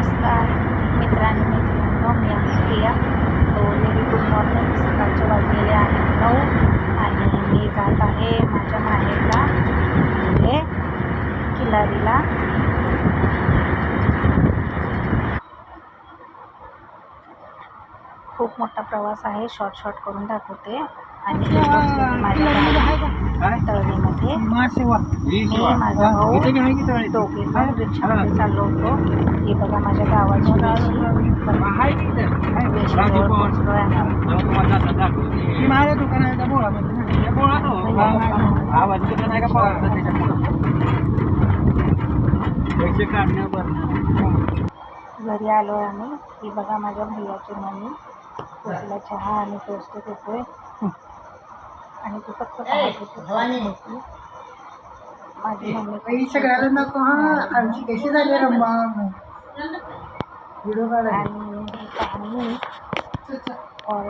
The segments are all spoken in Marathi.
नमस्कार. मित्रांनो मैत्रिणींनो मी आहे प्रिया. तो व्हेरी गुड मॉर्निंग सकाळचे वाजलेले आहे नऊ आणि मी जात आहे माझ्या माहेरला म्हणजे किल्लारीला. खूप मोठा प्रवास आहे. शॉर्ट शॉर्ट करून दाखवते. आणि माझ्या तळणीमध्ये मी माझा भाऊ. दोघे पण रिक्षामध्ये चाललो होतो हे. बघा माझ्या गावाची वेशीजवळ पोहोचलो आहे आम्ही. माझ्या दुकानाचा आवाज दुकान आहे का पैसे घरी आलो आहे आम्ही. ही बघा माझ्या भैयाची मम्मी. तिला चहा आणि टोस्ट देतोय. आणि ती फक्त पाहत होती. माझी मम्मी सगळ्याला नको हा. आमची कशी झाली रंबा व्हिडिओ काढायला. आणि ही पाणी. और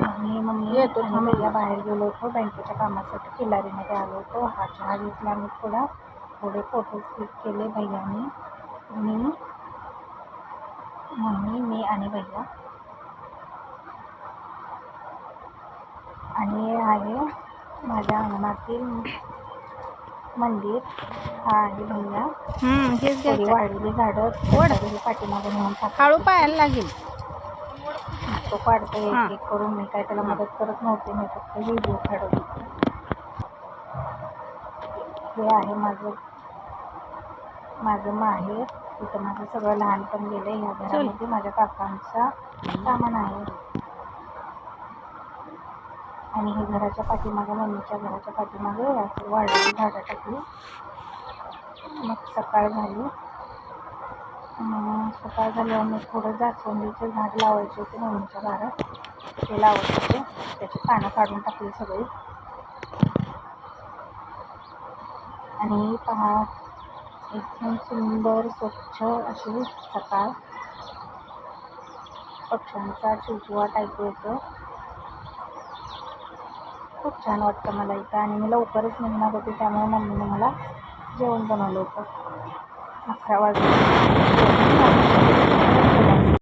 आणि मम्मी येतो. भैया बाहेर गेलो होतो. बँकेच्या कामासाठी किल्लारीमध्ये आलो होतो. हा चहा घेतला मी थोडा थोडे फोटोज क्लिक केले भैयाने. मी मम्मी मी आणि भैया. आणि हे आहे माझ्या अंगणातील मंदिर हा आहे भैया. हेच वाढलेली झाडं थोडी पाठीमागे टाकतो. काळू पाहायला लागेल. तो हां. एक एक करून मी काय त्याला मदत करत नव्हते मी फक्त व्हिडिओ काढत हे आहे माझं माझं माहेर. तिथं माझं सगळं लहानपण गेलं ह्या घरामध्ये माझ्या काकांचा सामान आहे. आणि हे घराच्या पाठीमागे मम्मीच्या घराच्या पाठीमागे असं वाढलेली झाडं टाकली. मग सकाळ झाली. सकाळ झाल्यावर मी थोडं जास्वंदीचे झाड लावायचे होते मम्मीच्या घरात. ते लावत होते. त्याची पानं काढून टाकली सगळी. आणि पहा एकदम सुंदर स्वच्छ अशी सकाळ. पक्ष्यांचा चिवचिवाट ऐकू येतो खूप छान वाटतं मला इथं. आणि मी लवकरच निघणार होते त्यामुळे मम्मीने मला जेवण बनवलं होतं. अकरा वाजता